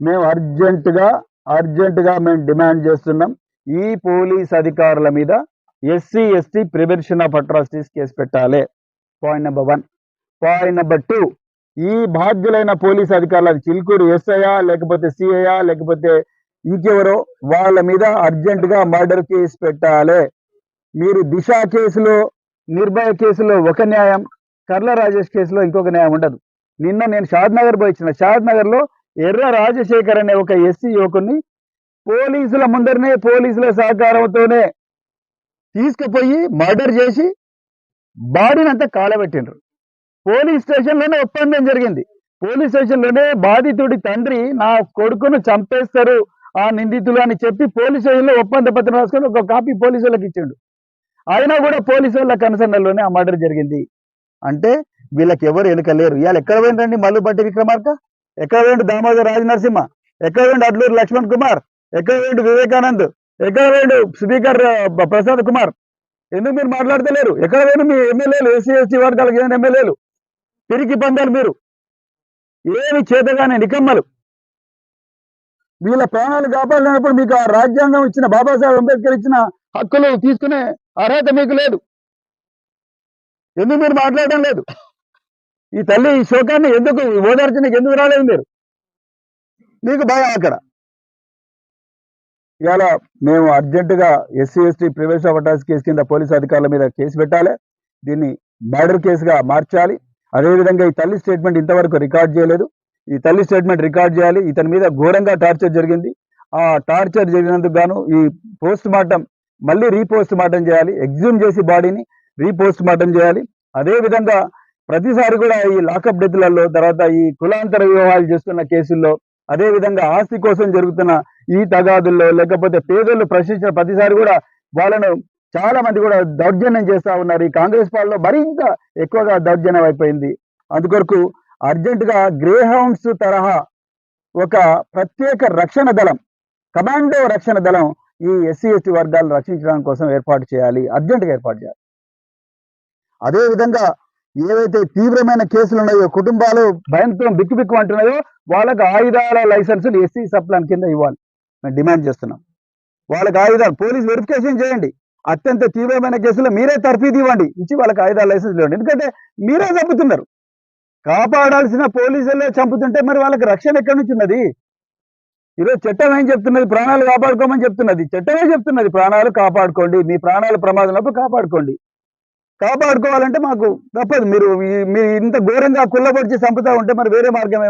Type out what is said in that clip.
మేము అర్జెంటుగా అర్జెంటుగా మేము డిమాండ్ చేస్తున్నాం ఈ పోలీస్ అధికారుల మీద SC ST prevention of atrocities case పెట్టాలి. Point number one point number two ఈ బాధ్యులైన పోలీస్ అధికారులు అది చిలుకూరు ఎస్ఐయా లేకపోతే సిఐయా లేకపోతే ఇంకెవరో వాళ్ళ మీద అర్జెంటుగా మర్డర్ కేసు పెట్టాలి. మీరు దిశ కేసులో నిర్భయ కేసులో ఒక న్యాయం కర్ల రాజేష్ కేసులో ఇంకొక న్యాయం ఉండదు. నిన్న నేను షాద్ నగర్ పోయి ఇచ్చిన షాద్ నగర్లో ఎర్ర రాజశేఖర్ అనే ఒక ఎస్సీ యువకుని పోలీసుల ముందరనే పోలీసుల సహకారంతోనే తీసుకుపోయి మర్డర్ చేసి బాడీని అంతా కాలబెట్టిండ్రు. పోలీస్ స్టేషన్లోనే ఒప్పందం జరిగింది. పోలీస్ స్టేషన్లోనే బాధితుడి తండ్రి నా కొడుకును చంపేస్తారు ఆ నిందితులు అని చెప్పి పోలీస్ స్టేషన్లో ఒప్పంద పత్రం రాసుకొని ఒక కాపీ పోలీసు వాళ్ళకి ఇచ్చిండు. అయినా కూడా పోలీసు వాళ్ళ కన్సర్న్లోనే ఆ మర్డర్ జరిగింది. అంటే వీళ్ళకి ఎవరు ఎలుకలేరు. ఇవాళ ఎక్కడ పోయిందండి మల్లు బట్టి విక్రమార్క? ఎక్కడ వేయండి దామోదర్ రాజ నరసింహ ఎక్కడ వేయండి అడ్లూరు లక్ష్మణ్ కుమార్? ఎక్కడ వేయండి వివేకానంద్? ఎక్కడ వేయండి స్పీకర్ ప్రసాద్ కుమార్? ఎందుకు మీరు మాట్లాడతలేరు? ఎక్కడ వేయండి మీ ఎమ్మెల్యేలు ఎస్సీ ఎస్టీ వర్గాలకు చెందిన ఎమ్మెల్యేలు? తిరిగి పొందాలి మీరు. ఏమి చేతగానే నికమ్మలు. వీళ్ళ ప్రాణాలు కాపాడినప్పుడు మీకు ఆ రాజ్యాంగం ఇచ్చిన బాబాసాహెబ్ అంబేద్కర్ ఇచ్చిన హక్కులు తీసుకునే అర్హత మీకు లేదు. ఎందుకు మీరు మాట్లాడడం లేదు? ఈ తల్లి ఈ శోకాన్ని ఎందుకు ఓదార్చడానికి ఎందుకు రాలేదు మీరు? మీకు భయం అక్కడ. ఇవాళ మేము అర్జెంటుగా ఎస్సీ ఎస్టీ ప్రివేశ అవటాస్ కేసు కింద పోలీసు అధికారుల మీద కేసు పెట్టాలి. దీన్ని మర్డర్ కేసుగా మార్చాలి. అదేవిధంగా ఈ తల్లి స్టేట్మెంట్ ఇంతవరకు రికార్డ్ చేయలేదు. ఈ తల్లి స్టేట్మెంట్ రికార్డ్ చేయాలి. ఇతని మీద ఘోరంగా టార్చర్ జరిగింది. ఆ టార్చర్ జరిగినందుకు గాను ఈ పోస్ట్ మార్టం మళ్ళీ రీపోస్ట్ మార్టం చేయాలి. ఎగ్జ్యూమ్ చేసి బాడీని రీపోస్ట్ మార్టం చేయాలి. అదే విధంగా ప్రతిసారి కూడా ఈ లాకప్ డెత్లలో తర్వాత ఈ కులాంతర వివాహాలు చేస్తున్న కేసుల్లో అదే విధంగా ఆస్తి కోసం జరుగుతున్న ఈ తగాదుల్లో లేకపోతే పేదలు ప్రశ్నించిన ప్రతిసారి కూడా వాళ్ళను చాలా మంది కూడా దౌర్జన్యం చేస్తా ఉన్నారు. ఈ కాంగ్రెస్ పాలలో మరింత ఎక్కువగా దౌర్జన్యం అయిపోయింది. అందుకొరకు అర్జెంట్గా గ్రే హౌండ్స్ తరహా ఒక ప్రత్యేక రక్షణ దళం కమాండో రక్షణ దళం ఈ ఎస్సీ ఎస్టీ వర్గాలను రక్షించడానికి కోసం ఏర్పాటు చేయాలి. అర్జెంటుగా ఏర్పాటు చేయాలి. అదే విధంగా ఏవైతే తీవ్రమైన కేసులు ఉన్నాయో కుటుంబాలు భయంతో బిక్కు బిక్కు అంటున్నాయో వాళ్ళకి ఆయుధాల లైసెన్సులు ఎస్సీ సప్లాన్ కింద ఇవ్వాలి. మేము డిమాండ్ చేస్తున్నాం. వాళ్ళకి ఆయుధాలు పోలీస్ వెరిఫికేషన్ చేయండి. అత్యంత తీవ్రమైన కేసులో మీరే తర్ఫీదు ఇవ్వండి. ఇచ్చి వాళ్ళకి ఆయుధాల లైసెన్స్ ఇవ్వండి. ఎందుకంటే మీరే చంపుతున్నారు. కాపాడాల్సిన పోలీసులే చంపుతుంటే మరి వాళ్ళకి రక్షణ ఎక్కడి నుంచి ఉన్నది? ఈరోజు చట్టం ఏం చెప్తున్నది? ప్రాణాలు కాపాడుకోమని చెప్తున్నది. చట్టమే చెప్తున్నది. ప్రాణాలు కాపాడుకోండి. మీ ప్రాణాలు ప్రమాదంలో కాపాడుకోండి. కాపాడుకోవాలంటే మాకు తప్పదు. మీరు మీ మీరు ఇంత ఘోరంగా కుల్లబడిచి చంపుతా ఉంటే మరి వేరే మార్గం